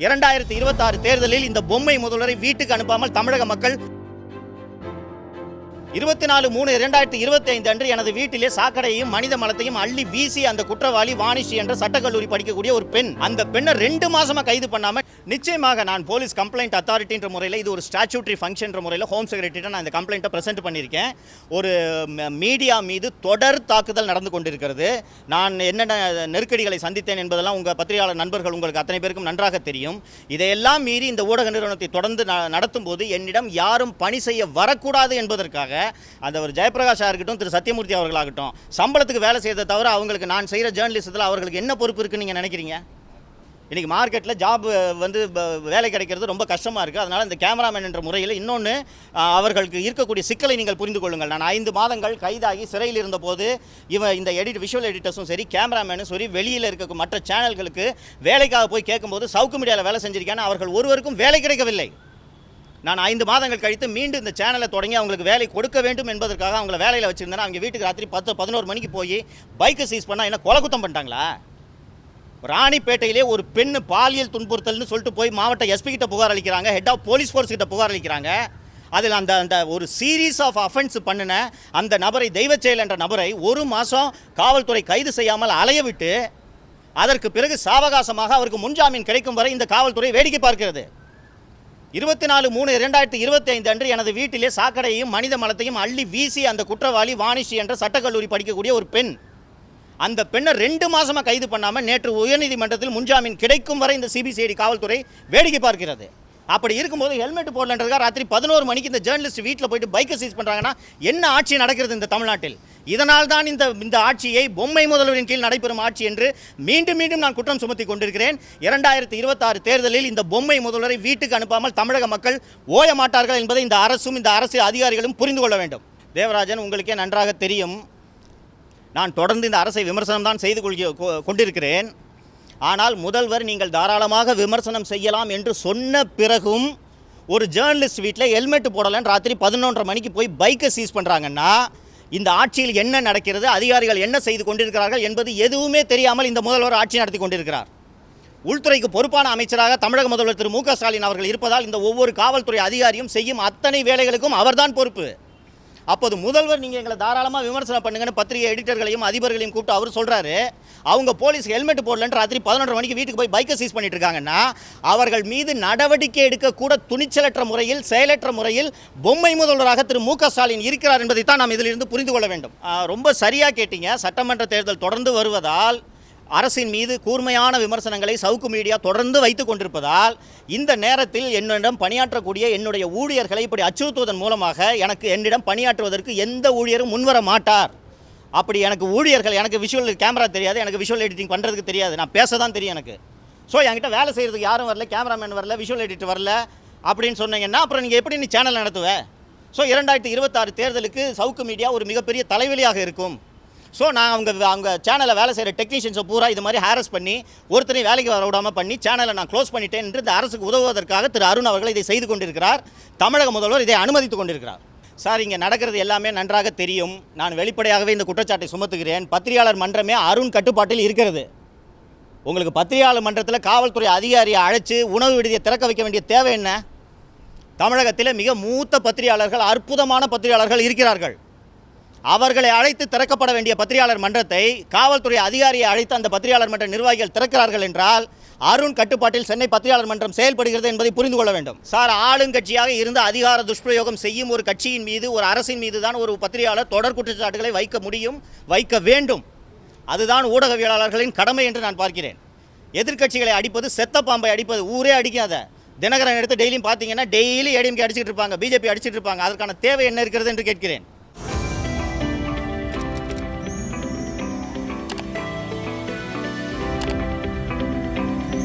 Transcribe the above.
இரண்டாயிரத்தி இருபத்தாறு தேர்தலில் இந்த பொம்மை முதல்வரை வீட்டுக்கு அனுப்பாமல் தமிழக மக்கள் இருபத்தி நாலு மூணு இரண்டாயிரத்தி இருபத்தி ஐந்து அன்று எனது வீட்டிலே சாக்கடையையும் மனித மலத்தையும் அள்ளி வீசி அந்த குற்றவாளி வாணிஷி என்ற சட்டக்கல்லூரி படிக்கக்கூடிய ஒரு பெண். அந்த பெண்ணை ரெண்டு மாசமா கைது பண்ணாம நிச்சயமாக நான் போலீஸ் கம்ப்ளைண்ட் அத்தாரிட்டின்ற முறையில் இது ஒரு ஸ்டாச்சுட்டரி ஃபங்க்ஷன்ற முறையில் ஹோம் செக்ரட்டரிட்ட நான் இந்த கம்ப்ளைண்ட்டை ப்ரெசென்ட் பண்ணியிருக்கேன். ஒரு மீடியா மீது தொடர் தாக்குதல் நடந்து கொண்டிருக்கிறது. நான் என்னென்ன நெருக்கடிகளை சந்தித்தேன் என்பதெல்லாம் உங்கள் பத்திரிகையாளர் நண்பர்கள் உங்களுக்கு அத்தனை பேருக்கும் நன்றாக தெரியும். இதையெல்லாம் மீறி இந்த ஊடக நிறுவனத்தை தொடர்ந்து நடத்தும் போது என்னிடம் யாரும் பணி செய்ய வரக்கூடாது என்பதற்காக அந்த ஒரு ஜெயபிரகாஷாக இருக்கட்டும் திரு சத்யமூர்த்தி அவர்களாகட்டும். சம்பளத்துக்கு வேலை செய்யறதை தவிர அவங்களுக்கு நான் செய்கிற ஜேர்னலிசத்தில் அவர்களுக்கு என்ன பொறுப்பு இருக்குன்னு நீங்கள் நினைக்கிறீங்க? இன்றைக்கி மார்க்கெட்டில் ஜாப் வந்து வேலை கிடைக்கிறது ரொம்ப கஷ்டமாக இருக்குது அதனால் இந்த கேமராமேன் என்ற முறையில் இன்னொன்று அவர்களுக்கு இருக்கக்கூடிய சிக்கலை நீங்கள் புரிந்து கொள்ளுங்கள். நான் ஐந்து மாதங்கள் கைதாகி சிறையில் இருந்தபோது இவன் இந்த எடிட் விஷுவல் எடிட்டர்ஸும் சரி கேமராமேனும் சரி வெளியில் இருக்க மற்ற சேனல்களுக்கு வேலைக்காக போய் கேட்கும்போது சவுக்கு மீடியாவில் வேலை செஞ்சிருக்கேன்னு அவர்கள் ஒருவருக்கும் வேலை கிடைக்கவில்லை. நான் ஐந்து மாதங்கள் கழித்து மீண்டும் இந்த சேனலை தொடங்கி அவங்களுக்கு வேலை கொடுக்க வேண்டும் என்பதற்காக அவங்கள வேலையில் வச்சுருந்தேன் அவங்க வீட்டுக்கு ராத்திரி பத்து பதினோரு மணிக்கு போய் பைக்கை சீஸ் பண்ணால் என்ன கொலை குத்தம் பண்ணிட்டாங்களா? ராணிப்பேட்டையிலே ஒரு பெண் பாலியல் துன்புறுத்தல்னு சொல்லிட்டு போய் மாவட்ட எஸ்பி கிட்ட புகார் அளிக்கிறாங்க ஹெட் ஆஃப் போலீஸ் ஃபோர்ஸ் கிட்ட புகார் அளிக்கிறாங்க. அதில் அந்த அந்த ஒரு சீரீஸ் ஆஃப் அஃபென்ஸ் பண்ணின அந்த நபரை தெய்வச்செயல் என்ற நபரை ஒரு மாதம் காவல்துறை கைது செய்யாமல் அலைய விட்டு அதற்கு பிறகு சாவகாசமாக அவருக்கு முன்ஜாமீன் கிடைக்கும் வரை இந்த காவல்துறை வேடிக்கை பார்க்கிறது. இருபத்தி நாலு மூணு இரண்டாயிரத்தி இருபத்தி ஐந்து அன்று எனது வீட்டிலே சாக்கடையையும் மனித மலத்தையும் அள்ளி வீசி அந்த குற்றவாளி வானிஷி என்ற சட்டக்கல்லூரி படிக்கக்கூடிய ஒரு பெண். அந்த பெண்ணை ரெண்டு மாசமா கைது பண்ணாமல் நேற்று உயர்நீதிமன்றத்தில் முன்ஜாமீன் கிடைக்கும் வரை இந்த சிபிசிஐடி காவல்துறை வேடிக்கை பார்க்கிறது. அப்படி இருக்கும்போது ஹெல்மெட் போடலன்றதுக்காக ராத்திரி பதினோரு மணிக்கு இந்த ஜேர்னலிஸ்ட் வீட்டில் போயிட்டு பைக்கை சீஸ் பண்ணுறாங்கன்னா என்ன ஆட்சி நடக்கிறது இந்த தமிழ்நாட்டில்? இதனால் தான் இந்த இந்த ஆட்சியை பொம்மை முதல்வரின் கீழ் நடைபெறும் ஆட்சி என்று மீண்டும் மீண்டும் நான் குற்றம் சுமத்தி கொண்டிருக்கிறேன். இரண்டாயிரத்தி இருபத்தாறு தேர்தலில் இந்த பொம்மை முதல்வரை வீட்டுக்கு அனுப்பாமல் தமிழக மக்கள் ஓய மாட்டார்கள் என்பதை இந்த அரசும் இந்த அரசு அதிகாரிகளும் புரிந்து கொள்ள வேண்டும். தேவராஜன் உங்களுக்கே நன்றாக தெரியும். நான் தொடர்ந்து இந்த அரசை விமர்சனம் தான் செய்து கொள்க கொ- கொண்டிருக்கிறேன். ஆனால் முதல்வர் நீங்கள் தாராளமாக விமர்சனம் செய்யலாம் என்று சொன்ன பிறகும் ஒரு ஜேர்னலிஸ்ட் வீட்டில் ஹெல்மெட் போடலன்னு ராத்திரி பதினொன்றரை மணிக்கு போய் பைக்கை சீஸ் பண்ணுறாங்கன்னா இந்த ஆட்சியில் என்ன நடக்கிறது அதிகாரிகள் என்ன செய்து கொண்டிருக்கிறார்கள் என்பது எதுவுமே தெரியாமல் இந்த முதல்வர் ஆட்சி நடத்தி கொண்டிருக்கிறார். உள்துறைக்கு பொறுப்பான அமைச்சராக தமிழக முதல்வர் திரு மு க ஸ்டாலின் அவர்கள் இருப்பதால் இந்த ஒவ்வொரு காவல்துறை அதிகாரியும் செய்யும் அத்தனை வேலைகளுக்கும் அவர்தான் பொறுப்பு. அப்போது முதல்வர் நீங்கள் எங்களை தாராளமாக விமர்சனம் பண்ணுங்கன்னு பத்திரிகை எடிட்டர்களையும் அதிபர்களையும் கூப்பிட்டு அவர் சொல்கிறாரு அவங்க போலீஸ் ஹெல்மெட் போடலன்னு ராத்திரி பதினொன்று மணிக்கு வீட்டுக்கு போய் பைக்கை சீஸ் பண்ணிட்டு இருக்காங்கன்னா அவர்கள் மீது நடவடிக்கை எடுக்கக்கூட துணிச்சலற்ற முறையில் செயலற்ற முறையில் பொம்மை முதல்வராக திரு மு ஸ்டாலின் இருக்கிறார் என்பதை தான் நாம் இதிலிருந்து புரிந்து கொள்ள வேண்டும். ரொம்ப சரியாக கேட்டீங்க. சட்டமன்ற தேர்தல் தொடர்ந்து வருவதால் அரசின் மீது கூர்மையான விமர்சனங்களை சவுக்கு மீடியா தொடர்ந்து வைத்துக் கொண்டிருப்பதால் இந்த நேரத்தில் என்னிடம் பணியாற்றக்கூடிய என்னுடைய ஊழியர்களை இப்படி அச்சுறுத்துவதன் மூலமாக எனக்கு என்னிடம் பணியாற்றுவதற்கு எந்த ஊழியரும் முன்வர மாட்டார். அப்படி எனக்கு ஊழியர்கள் எனக்கு விஷுவல் கேமரா தெரியாது எனக்கு விஷுவல் எடிட்டிங் பண்ணுறதுக்கு தெரியாது. நான் பேச தான் தெரியும் எனக்கு. ஸோ என்கிட்ட வேலை செய்கிறதுக்கு யாரும் வரல கேமராமேன் வரல விஷுவல் எடிட்டர் வரல அப்படின்னு சொன்னீங்கன்னா அப்புறம் நீங்கள் எப்படி நீ சேனல் நடத்துவேன் ஸோ இரண்டாயிரத்தி இருபத்தாறு தேர்தலுக்கு சவுக்கு மீடியா ஒரு மிகப்பெரிய தலைவலியாக இருக்கும். ஸோ நான் அவங்க அவங்க சேனலில் வேலை செய்கிற டெக்னீஷியன்ஸை பூரா இது மாதிரி ஹாரஸ் பண்ணி ஒருத்தரையும் வேலைக்கு வர விடாமல் பண்ணி சேனலை நான் க்ளோஸ் பண்ணிட்டேன் என்று இந்த அரசுக்கு உதவுவதற்காக திரு அருண் அவர்கள் இதை செய்து கொண்டிருக்கிறார். தமிழக முதல்வர் இதை அனுமதித்துக் கொண்டிருக்கிறார். சார் இங்கே நடக்கிறது எல்லாமே நன்றாக தெரியும். நான் வெளிப்படையாகவே இந்த குற்றச்சாட்டை சுமத்துகிறேன். பத்திரிகையாளர் மன்றமே அருண் கட்டுப்பாட்டில் இருக்கிறது. உங்களுக்கு பத்திரிகையாளர் மன்றத்தில் காவல்துறை அதிகாரியை அழைச்சி உணவு விடுதியை திறக்க வைக்க வேண்டிய தேவை என்ன? தமிழகத்தில் மிக மூத்த பத்திரிகையாளர்கள் அற்புதமான பத்திரிகையாளர்கள் இருக்கிறார்கள். அவர்களை அழைத்து திறக்கப்பட வேண்டிய பத்திரிகையாளர் மன்றத்தை காவல்துறை அதிகாரியை அழைத்து அந்த பத்திரிகையாளர் மன்ற நிர்வாகிகள் திறக்கிறார்கள் என்றால் அருண் கட்டுப்பாட்டில் சென்னை பத்திரிகையாளர் மன்றம் செயல்படுகிறது என்பதை புரிந்து கொள்ள வேண்டும். சார் ஆளுங்கட்சியாக இருந்து அதிகார துஷ்பிரயோகம் செய்யும் ஒரு கட்சியின் மீது ஒரு அரசின் மீது தான் ஒரு பத்திரிகையாளர் தொடர் குற்றச்சாட்டுகளை வைக்க முடியும் வைக்க வேண்டும். அதுதான் ஊடகவியலாளர்களின் கடமை என்று நான் பார்க்கிறேன். எதிர்க்கட்சிகளை அடிப்பது செத்த பாம்பை அடிப்பது ஊரே அடிக்காத. தினகரன் எடுத்து டெய்லியும் பார்த்தீங்கன்னா டெய்லி ஏடிஎம்கே அடிச்சுட்டு இருப்பாங்க பிஜேபி அடிச்சுட்டு இருப்பாங்க. அதற்கான தேவை என்ன இருக்கிறது என்று கேட்கிறேன்.